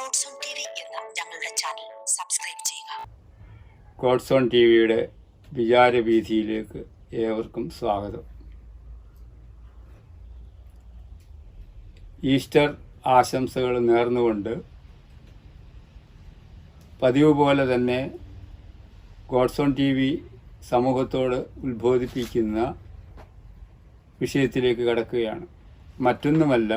God's own T V എന്ന ഞങ്ങളുടെ channel subscribe ചെയ്യുക. ഗോഡ്സോൺ ടി വിയുടെ വിചാരവീതിയിലേക്ക് ഏവർക്കും സ്വാഗതം. ഈസ്റ്റർ ആശംസകൾ നേർന്നുകൊണ്ട് പതിവ് പോലെ തന്നെ ഗോഡ്സോൺ ടി വി സമൂഹത്തോട് ഉത്ബോധിപ്പിക്കുന്ന വിഷയത്തിലേക്ക് കടക്കുകയാണ്. മറ്റൊന്നുമല്ല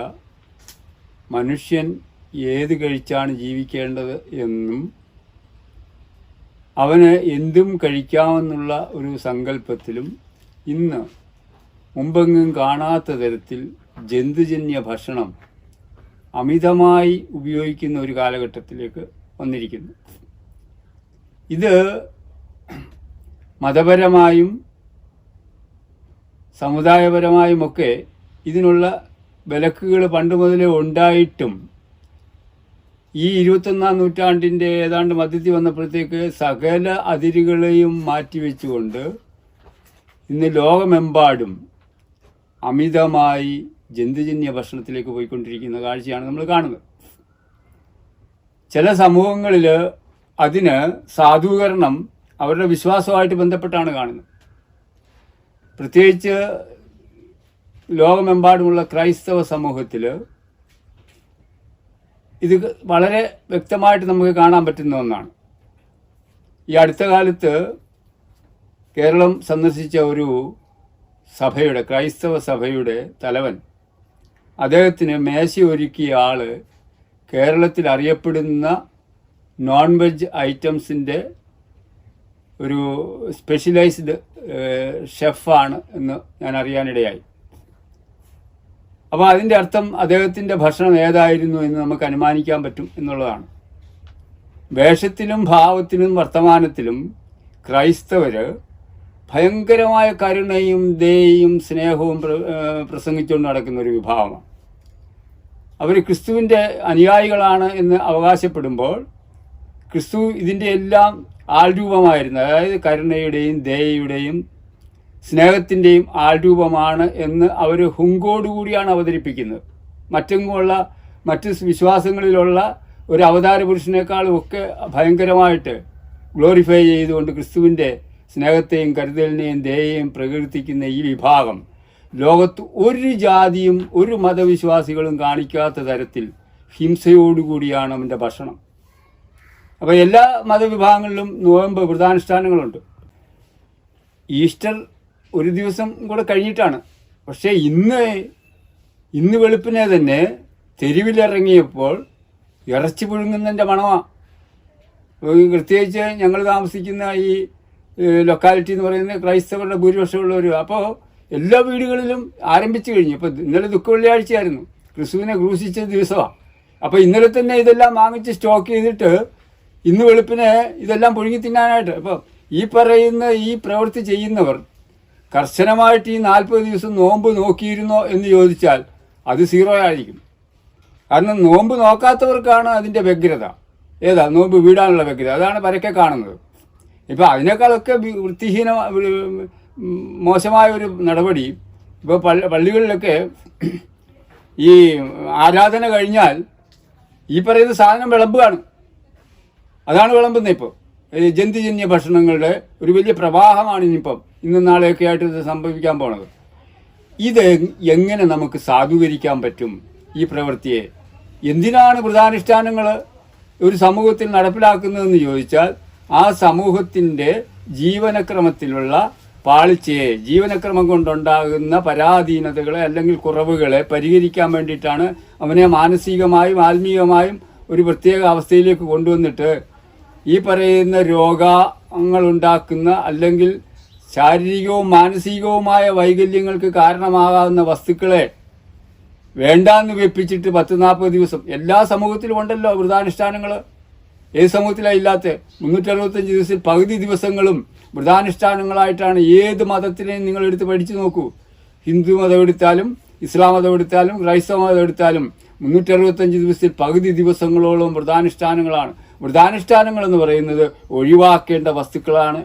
മനുഷ്യൻ ഏത് കഴിച്ചാണ് ജീവിക്കേണ്ടത് എന്നും അവന് എന്തും കഴിക്കാമെന്നുള്ള ഒരു സങ്കല്പത്തിലും ഇന്ന് മുമ്പെങ്ങും കാണാത്ത തരത്തിൽ ജന്തുജന്യ ഭക്ഷണം അമിതമായി ഉപയോഗിക്കുന്ന ഒരു കാലഘട്ടത്തിലേക്ക് വന്നിരിക്കുന്നു. ഇത് മതപരമായും സമുദായപരമായുമൊക്കെ ഇതിനുള്ള വിലക്കുകൾ പണ്ട് മുതലേ ഉണ്ടായിട്ടും ഈ ഇരുപത്തൊന്നാം നൂറ്റാണ്ടിന്റെ ഏതാണ്ട് മധ്യത്തിൽ വന്നപ്പോഴത്തേക്ക് സകല അതിരുകളെയും മാറ്റിവെച്ചുകൊണ്ട് ഇന്ന് ലോകമെമ്പാടും അമിതമായി ജന്തുജന്യ ഭക്ഷണത്തിലേക്ക് പോയിക്കൊണ്ടിരിക്കുന്ന കാഴ്ചയാണ് നമ്മൾ കാണുന്നത്. ചില സമൂഹങ്ങളിൽ അതിന് സാധൂകരണം അവരുടെ വിശ്വാസവുമായിട്ട് ബന്ധപ്പെട്ടാണ് കാണുന്നത്. പ്രത്യേകിച്ച് ലോകമെമ്പാടുമുള്ള ക്രൈസ്തവ സമൂഹത്തിൽ ഇത് വളരെ വ്യക്തമായിട്ട് നമുക്ക് കാണാൻ പറ്റുന്ന ഒന്നാണ്. ഈ അടുത്ത കാലത്ത് കേരളം സന്ദർശിച്ച ഒരു സഭയുടെ ക്രൈസ്തവ സഭയുടെ തലവൻ അദ്ദേഹത്തിന് മേശ ഒരുക്കിയ ആൾ കേരളത്തിൽ അറിയപ്പെടുന്ന നോൺ വെജ് ഐറ്റംസിന്റെ ഒരു സ്പെഷ്യലൈസ്ഡ് ഷെഫാണ് എന്ന് ഞാൻ അറിയാനിടയായി. അപ്പോൾ അതിന്റെ അർത്ഥം അദ്ദേഹത്തിന്റെ ഭക്ഷണം ഏതായിരുന്നു എന്ന് നമുക്ക് അനുമാനിക്കാൻ പറ്റും എന്നുള്ളതാണ്. വേഷത്തിലും ഭാവത്തിലും വർത്തമാനത്തിലും ക്രൈസ്തവർ ഭയങ്കരമായ കരുണയും ദയയും സ്നേഹവും പ്രസംഗിച്ചുകൊണ്ട് നടക്കുന്ന ഒരു വിഭാഗമാണ് അവർ ക്രിസ്തുവിന്റെ അനുയായികളാണ് എന്ന് അവകാശപ്പെടുമ്പോൾ ക്രിസ്തു ഇതിന്റെ എല്ലാം ആൾരൂപമായിരുന്നു. അതായത് കരുണയുടെയും ദയയുടെയും സ്നേഹത്തിന്റെയും ആൾരൂപമാണ് എന്ന് അവർ ഹുങ്കോടുകൂടിയാണ് അവതരിപ്പിക്കുന്നത്. മറ്റെങ്ങുമുള്ള മറ്റ് വിശ്വാസങ്ങളിലുള്ള ഒരു അവതാര പുരുഷനേക്കാളും ഒക്കെ ഭയങ്കരമായിട്ട് ഗ്ലോറിഫൈ ചെയ്തുകൊണ്ട് ക്രിസ്തുവിന്റെ സ്നേഹത്തെയും കരുതലിനെയും ദയയെയും പ്രകീർത്തിക്കുന്ന ഈ വിഭാഗം ലോകത്ത് ഒരു ജാതിയും ഒരു മതവിശ്വാസികളും കാണിക്കാത്ത തരത്തിൽ ഹിംസയോടുകൂടിയാണ് അവന്റെ ഭക്ഷണം. അപ്പോൾ എല്ലാ മതവിഭാഗങ്ങളിലും നോയമ്പ് വ്രതാനുഷ്ഠാനങ്ങളുണ്ട് ഈസ്റ്റർ ഒരു ദിവസം കൂടെ കഴിഞ്ഞിട്ടാണ്. പക്ഷേ ഇന്ന് ഇന്ന് വെളുപ്പിനെ തന്നെ തെരുവിലിറങ്ങിയപ്പോൾ ഇറച്ചി പുഴുങ്ങുന്നതിന്റെ മണമാണ് പ്രത്യേകിച്ച് ഞങ്ങൾ താമസിക്കുന്ന ഈ ലൊക്കാലിറ്റി എന്ന് പറയുന്നത് ക്രൈസ്തവരുടെ ഭൂരിപക്ഷമുള്ളവർ അപ്പോൾ എല്ലാ വീടുകളിലും ആരംഭിച്ചു കഴിഞ്ഞു. അപ്പോൾ ഇന്നലെ ദുഃഖ വെള്ളിയാഴ്ചയായിരുന്നു. ക്രിസ്തുവിനെ ക്രൂശിച്ച ദിവസമാണ് അപ്പോൾ ഇന്നലെ തന്നെ ഇതെല്ലാം വാങ്ങിച്ച് സ്റ്റോക്ക് ചെയ്തിട്ട് ഇന്ന് വെളുപ്പിനെ ഇതെല്ലാം പുഴുങ്ങി തിന്നാനായിട്ട്. അപ്പോൾ ഈ പറയുന്ന ഈ പ്രവൃത്തി ചെയ്യുന്നവർ കർശനമായിട്ട് ഈ നാൽപ്പത് ദിവസം നോമ്പ് നോക്കിയിരുന്നോ എന്ന് ചോദിച്ചാൽ അത് സീറോ ആയിരിക്കും. കാരണം നോമ്പ് നോക്കാത്തവർക്കാണ് അതിന്റെ വ്യഗ്രത. ഏതാ? നോമ്പ് വീടാനുള്ള വ്യഗ്രത. അതാണ് പരക്കെ കാണുന്നത്. ഇപ്പം അതിനേക്കാളൊക്കെ വൃത്തിഹീന മോശമായ ഒരു നടപടി. ഇപ്പോൾ പള്ളി പള്ളികളിലൊക്കെ ഈ ആരാധന കഴിഞ്ഞാൽ ഈ പറയുന്ന സാധനം വിളമ്പുകയാണ്. അതാണ് വിളമ്പുന്നത് ഇപ്പോൾ ജന്തുജന്യ ഭക്ഷണങ്ങളുടെ ഒരു വലിയ പ്രവാഹമാണ് ഇനിയിപ്പം. ഇന്നും നാളെയൊക്കെ ആയിട്ട് ഇത് സംഭവിക്കാൻ പോണത്. ഇത് എങ്ങനെ നമുക്ക് സാധൂകരിക്കാൻ പറ്റും ഈ പ്രവൃത്തിയെ? എന്തിനാണ് വ്രതാനുഷ്ഠാനങ്ങൾ ഒരു സമൂഹത്തിൽ നടപ്പിലാക്കുന്നതെന്ന് ചോദിച്ചാൽ ആ സമൂഹത്തിന്റെ ജീവനക്രമത്തിലുള്ള പാളിച്ചയെ ജീവനക്രമം കൊണ്ടുണ്ടാകുന്ന പരാധീനതകളെ അല്ലെങ്കിൽ കുറവുകളെ പരിഹരിക്കാൻ വേണ്ടിയിട്ടാണ് അവനെ മാനസികമായും ആത്മീയമായും ഒരു പ്രത്യേക അവസ്ഥയിലേക്ക് കൊണ്ടുവന്നിട്ട് ഈ പറയുന്ന രോഗങ്ങളുണ്ടാക്കുന്ന അല്ലെങ്കിൽ ശാരീരികവും മാനസികവുമായ വൈകല്യങ്ങൾക്ക് കാരണമാകാവുന്ന വസ്തുക്കളെ വേണ്ടാന്ന് വെപ്പിച്ചിട്ട് പത്ത് നാൽപ്പത് ദിവസം എല്ലാ സമൂഹത്തിലും ഉണ്ടല്ലോ വ്രതാനുഷ്ഠാനങ്ങൾ. ഏത് സമൂഹത്തിലാണ് ഇല്ലാത്ത? മുന്നൂറ്ററുപത്തഞ്ച് ദിവസത്തിൽ പകുതി ദിവസങ്ങളും വ്രതാനുഷ്ഠാനങ്ങളായിട്ടാണ് ഏത് മതത്തിനെയും നിങ്ങൾ എടുത്ത് പഠിച്ചു നോക്കൂ? ഹിന്ദു മതം എടുത്താലും ഇസ്ലാം മതം എടുത്താലും ക്രൈസ്തവ മതം എടുത്താലും മുന്നൂറ്ററുപത്തഞ്ച് ദിവസത്തിൽ പകുതി ദിവസങ്ങളോളം വ്രതാനുഷ്ഠാനങ്ങളാണ്. വ്രതാനുഷ്ഠാനങ്ങൾ എന്ന് പറയുന്നത് ഒഴിവാക്കേണ്ട വസ്തുക്കളാണ്.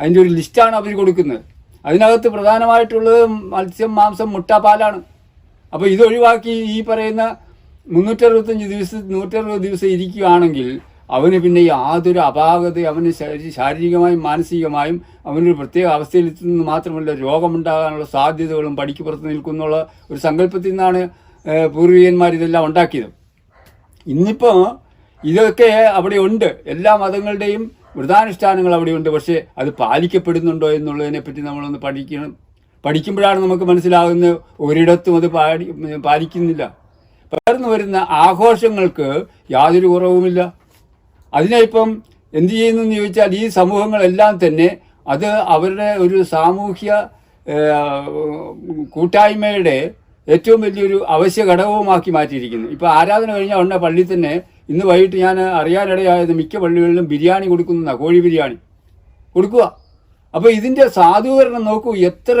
അതിന്റെ ഒരു ലിസ്റ്റാണ് അവർ കൊടുക്കുന്നത്. അതിനകത്ത് പ്രധാനമായിട്ടുള്ളത് മത്സ്യം മാംസം മുട്ട പാലാണ് അപ്പോൾ ഇതൊഴിവാക്കി ഈ പറയുന്ന മുന്നൂറ്ററുപത്തഞ്ച് ദിവസം നൂറ്ററുപത് ദിവസം ഇരിക്കുകയാണെങ്കിൽ അവന് പിന്നെ യാതൊരു അപാകത അവന് ശാരീ- ശാരീരികമായും മാനസികമായും അവനൊരു പ്രത്യേക അവസ്ഥയിൽ എത്തുന്നത് മാത്രമല്ല രോഗമുണ്ടാകാനുള്ള സാധ്യതകളും പടിക്ക് പുറത്ത് നിൽക്കുന്നുള്ള ഒരു സങ്കല്പത്തിൽ നിന്നാണ് പൂർവികന്മാർ ഇതെല്ലാം ഉണ്ടാക്കിയത്. ഇന്നിപ്പോൾ ഇതൊക്കെ അവിടെ ഉണ്ട്. എല്ലാ മതങ്ങളുടെയും വ്രതാനുഷ്ഠാനങ്ങൾ അവിടെയുണ്ട്. പക്ഷേ അത് പാലിക്കപ്പെടുന്നുണ്ടോ എന്നുള്ളതിനെ പറ്റി നമ്മളൊന്ന് പഠിക്കണം. പഠിക്കുമ്പോഴാണ് നമുക്ക് മനസ്സിലാകുന്നത് ഒരിടത്തും അത് പാടി പാലിക്കുന്നില്ല. പകർന്നു വരുന്ന ആഘോഷങ്ങൾക്ക് യാതൊരു കുറവുമില്ല. അതിനിപ്പം എന്ത് ചെയ്യുന്നു എന്ന് ചോദിച്ചാൽ ഈ സമൂഹങ്ങളെല്ലാം തന്നെ അത് അവരുടെ ഒരു സാമൂഹ്യ കൂട്ടായ്മയുടെ ഏറ്റവും വലിയൊരു അവശ്യ ഘടകവുമാക്കി മാറ്റിയിരിക്കുന്നു. ഇപ്പോൾ ആരാധന കഴിഞ്ഞാൽ ഉടനെ പള്ളിയിൽ തന്നെ ഇന്ന് വൈകിട്ട് ഞാൻ അറിയാനിടയായത് മിക്ക പള്ളികളിലും ബിരിയാണി കൊടുക്കുന്ന കോഴി ബിരിയാണി. കൊടുക്കുക അപ്പോൾ ഇതിന്റെ സാധൂകരണം നോക്കൂ എത്ര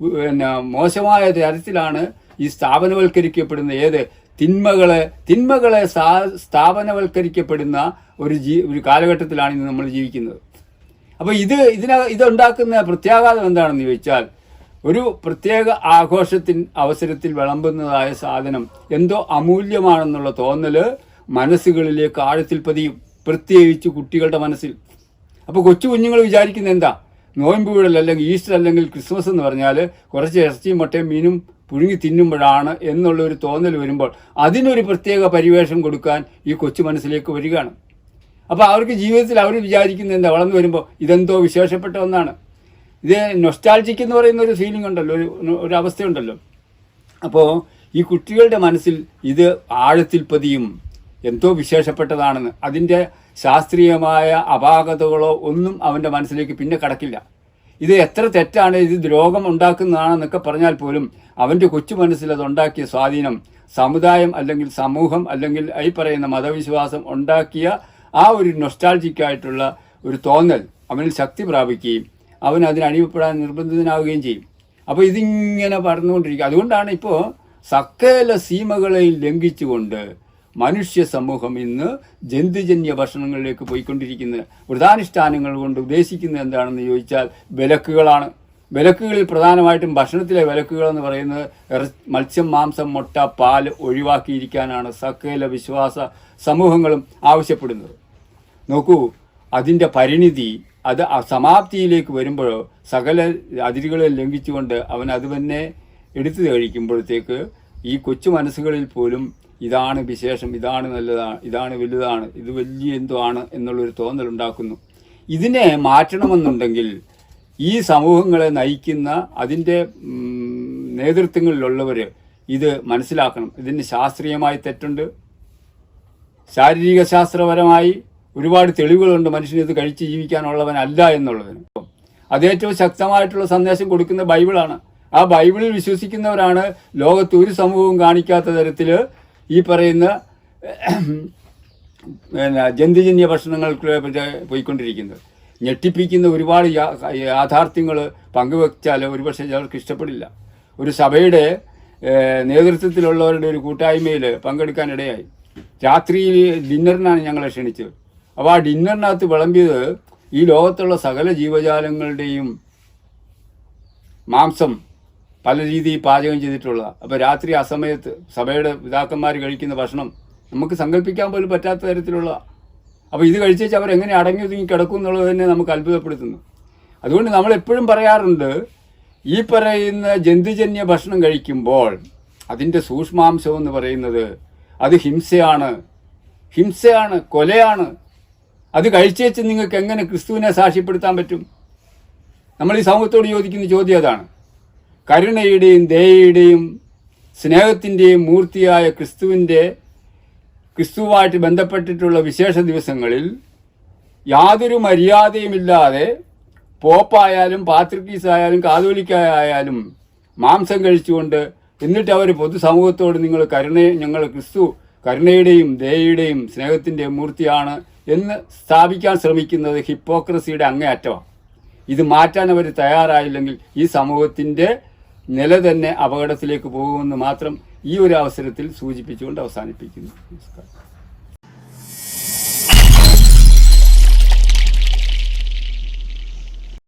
പിന്നെ മോശമായ തരത്തിലാണ് ഈ സ്ഥാപനവൽക്കരിക്കപ്പെടുന്ന ഏത് തിന്മകളെ തിന്മകളെ സാ സ്ഥാപനവൽക്കരിക്കപ്പെടുന്ന ഒരു ജീ ഒരു കാലഘട്ടത്തിലാണ് ഇന്ന് നമ്മൾ ജീവിക്കുന്നത്. അപ്പോൾ ഇത് ഇതിന ഇതുണ്ടാക്കുന്ന പ്രത്യാഘാതം എന്താണെന്ന് ചോദിച്ചാൽ ഒരു പ്രത്യേക ആഘോഷത്തിൻ അവസരത്തിൽ വിളമ്പുന്നതായ സാധനം എന്തോ അമൂല്യമാണെന്നുള്ള തോന്നൽ മനസ്സുകളിലേക്ക് ആഴത്തിൽ പതിയും. പ്രത്യേകിച്ച് കുട്ടികളുടെ മനസ്സിൽ. അപ്പോൾ കൊച്ചു കുഞ്ഞുങ്ങൾ വിചാരിക്കുന്നത് എന്താ? നോയമ്പ് വീടൽ അല്ലെങ്കിൽ ഈസ്റ്റർ അല്ലെങ്കിൽ ക്രിസ്മസ് എന്ന് പറഞ്ഞാൽ കുറച്ച് ഇറച്ചിയും മുട്ടയും മീനും പുഴുങ്ങി തിന്നുമ്പോഴാണ് എന്നുള്ള ഒരു തോന്നൽ വരുമ്പോൾ അതിനൊരു പ്രത്യേക പരിവേഷം കൊടുക്കാൻ ഈ കൊച്ചു മനസ്സിലേക്ക് വരികയാണ്. അപ്പോൾ അവർക്ക് ജീവിതത്തിൽ അവർ വിചാരിക്കുന്നത് എന്താ? വളർന്നു വരുമ്പോൾ ഇതെന്തോ വിശേഷപ്പെട്ട ഒന്നാണ്. ഇത് നൊസ്റ്റാൾജിക് എന്ന് പറയുന്ന ഒരു ഫീലിംഗ് ഉണ്ടല്ലോ ഒരു ഒരു അവസ്ഥയുണ്ടല്ലോ. അപ്പോൾ ഈ കുട്ടികളുടെ മനസ്സിൽ ഇത് ആഴത്തിൽ പതിയും. എന്തോ വിശേഷപ്പെട്ടതാണെന്ന്. അതിന്റെ ശാസ്ത്രീയമായ അപാകതകളോ ഒന്നും അവന്റെ മനസ്സിലേക്ക് പിന്നെ കടക്കില്ല. ഇത് എത്ര തെറ്റാണ് ഇത് ദ്രോഹം ഉണ്ടാക്കുന്നതാണെന്നൊക്കെ പറഞ്ഞാൽ പോലും അവന്റെ കൊച്ചു മനസ്സിൽ അത് ഉണ്ടാക്കിയ സ്വാധീനം സമുദായം അല്ലെങ്കിൽ സമൂഹം അല്ലെങ്കിൽ ഈ പറയുന്ന മതവിശ്വാസം ഉണ്ടാക്കിയ ആ ഒരു നൊസ്റ്റാൾജിക്കായിട്ടുള്ള ഒരു തോന്നൽ അവനിൽ ശക്തി പ്രാപിക്കുകയും അവൻ അതിന് നിർബന്ധിതനാവുകയും ചെയ്യും. അപ്പോൾ ഇതിങ്ങനെ പറഞ്ഞുകൊണ്ടിരിക്കുക. അതുകൊണ്ടാണ് ഇപ്പോൾ സകല സീമകളെയും ലംഘിച്ചുകൊണ്ട് മനുഷ്യ സമൂഹം ഇന്ന് ജന്തുജന്യ ഭക്ഷണങ്ങളിലേക്ക് പോയിക്കൊണ്ടിരിക്കുന്നത് വ്രതാനുഷ്ഠാനങ്ങൾ കൊണ്ട് ഉദ്ദേശിക്കുന്നത് എന്താണെന്ന് ചോദിച്ചാൽ വിലക്കുകളാണ്. വിലക്കുകളിൽ പ്രധാനമായിട്ടും ഭക്ഷണത്തിലെ വിലക്കുകൾ എന്ന് പറയുന്നത് മത്സ്യം മാംസം മുട്ട പാൽ ഒഴിവാക്കിയിരിക്കാനാണ് സകല വിശ്വാസ സമൂഹങ്ങളും ആവശ്യപ്പെടുന്നത്. നോക്കൂ അതിന്റെ പരിണിതി അത് സമാപ്തിയിലേക്ക് വരുമ്പോഴോ സകല അതിരുകളെ ലംഘിച്ചുകൊണ്ട് അവൻ അത് തന്നെ എടുത്തു കഴിക്കുമ്പോഴത്തേക്ക് ഈ കൊച്ചു മനസ്സുകളിൽ പോലും ഇതാണ് വിശേഷം ഇതാണ് നല്ലതാണ് ഇതാണ് വലുതാണ് ഇത് വലിയ എന്തോ ആണ് എന്നുള്ളൊരു തോന്നലുണ്ടാക്കുന്നു ഇതിനെ മാറ്റണമെന്നുണ്ടെങ്കിൽ ഈ സമൂഹങ്ങളെ നയിക്കുന്ന അതിന്റെ നേതൃത്വങ്ങളിലുള്ളവർ ഇത് മനസ്സിലാക്കണം. ഇതിന് ശാസ്ത്രീയമായി തെറ്റുണ്ട്. ശാരീരിക ശാസ്ത്രപരമായി ഒരുപാട് തെളിവുകളുണ്ട് മനുഷ്യന് ഇത് കഴിച്ച് ജീവിക്കാനുള്ളവനല്ല എന്നുള്ളതിന്. അത് ഏറ്റവും ശക്തമായിട്ടുള്ള സന്ദേശം കൊടുക്കുന്ന ബൈബിളാണ്. ആ ബൈബിളിൽ വിശ്വസിക്കുന്നവരാണ് ലോകത്ത് ഒരു സമൂഹവും കാണിക്കാത്ത തരത്തിൽ ഈ പറയുന്ന പിന്നെ ജന്തുജന്യ ഭക്ഷണങ്ങൾക്ക് പോയിക്കൊണ്ടിരിക്കുന്നത്. ഞെട്ടിപ്പിക്കുന്ന ഒരുപാട് യാഥാർത്ഥ്യങ്ങൾ പങ്കുവെച്ചാൽ ഒരുപക്ഷെ ചിലർക്ക് ഇഷ്ടപ്പെടില്ല. ഒരു സഭയുടെ നേതൃത്വത്തിലുള്ളവരുടെ ഒരു കൂട്ടായ്മയിൽ പങ്കെടുക്കാനിടയായി. രാത്രി ഡിന്നറിനാണ് ഞങ്ങളെ ക്ഷണിച്ചത്. അപ്പോൾ ആ ഡിന്നറിനകത്ത് വിളമ്പിയത് ഈ ലോകത്തുള്ള സകല ജീവജാലങ്ങളുടെയും മാംസം പല രീതിയിൽ പാചകം ചെയ്തിട്ടുള്ള അപ്പോൾ രാത്രി അസമയത്ത് സമയത്ത് സഭയുടെ പിതാക്കന്മാർ കഴിക്കുന്ന ഭക്ഷണം നമുക്ക് സങ്കല്പിക്കാൻ പോലും പറ്റാത്ത തരത്തിലുള്ള അപ്പോൾ ഇത് കഴിച്ചേച്ച് അവരെങ്ങനെ അടങ്ങി ഒതുങ്ങി കിടക്കും എന്നുള്ളത് തന്നെ നമുക്ക് അത്ഭുതപ്പെടുത്തുന്നു. അതുകൊണ്ട് നമ്മൾ എപ്പോഴും പറയാറുണ്ട് ഈ പറയുന്ന ജന്തുജന്യ ഭക്ഷണം കഴിക്കുമ്പോൾ അതിന്റെ സൂക്ഷ്മാംശം എന്ന് പറയുന്നത് അത് ഹിംസയാണ്. ഹിംസയാണ് കൊലയാണ്. അത് കഴിച്ചേച്ച് നിങ്ങൾക്ക് എങ്ങനെ ക്രിസ്തുവിനെ സാക്ഷ്യപ്പെടുത്താൻ പറ്റും? നമ്മൾ ഈ സമൂഹത്തോട് ചോദിക്കുന്ന ചോദ്യം അതാണ്. കരുണയുടെയും ദയയുടെയും സ്നേഹത്തിന്റെയും മൂർത്തിയായ ക്രിസ്തുവിന്റെ ക്രിസ്തുവായിട്ട് ബന്ധപ്പെട്ടിട്ടുള്ള വിശേഷ ദിവസങ്ങളിൽ യാതൊരു മര്യാദയുമില്ലാതെ പോപ്പായാലും പാത്രിക്കീസ് ആയാലും കാതോലിക്കായാലും മാംസം കഴിച്ചുകൊണ്ട് എന്നിട്ട് അവർ പൊതുസമൂഹത്തോട് നിങ്ങൾ കരുണ ഞങ്ങൾ ക്രിസ്തു കരുണയുടെയും ദയയുടെയും സ്നേഹത്തിന്റെയും മൂർത്തിയാണ് എന്ന് സ്ഥാപിക്കാൻ ശ്രമിക്കുന്നത് ഹിപ്പോക്രസിയുടെ അങ്ങേയറ്റമാണ്. ഇത് മാറ്റാൻ അവർ തയ്യാറായില്ലെങ്കിൽ ഈ സമൂഹത്തിന്റെ നില തന്നെ അപകടത്തിലേക്ക് പോകുമെന്ന് മാത്രം ഈ ഒരു അവസരത്തിൽ സൂചിപ്പിച്ചുകൊണ്ട് അവസാനിപ്പിക്കുന്നു. നമസ്കാരം.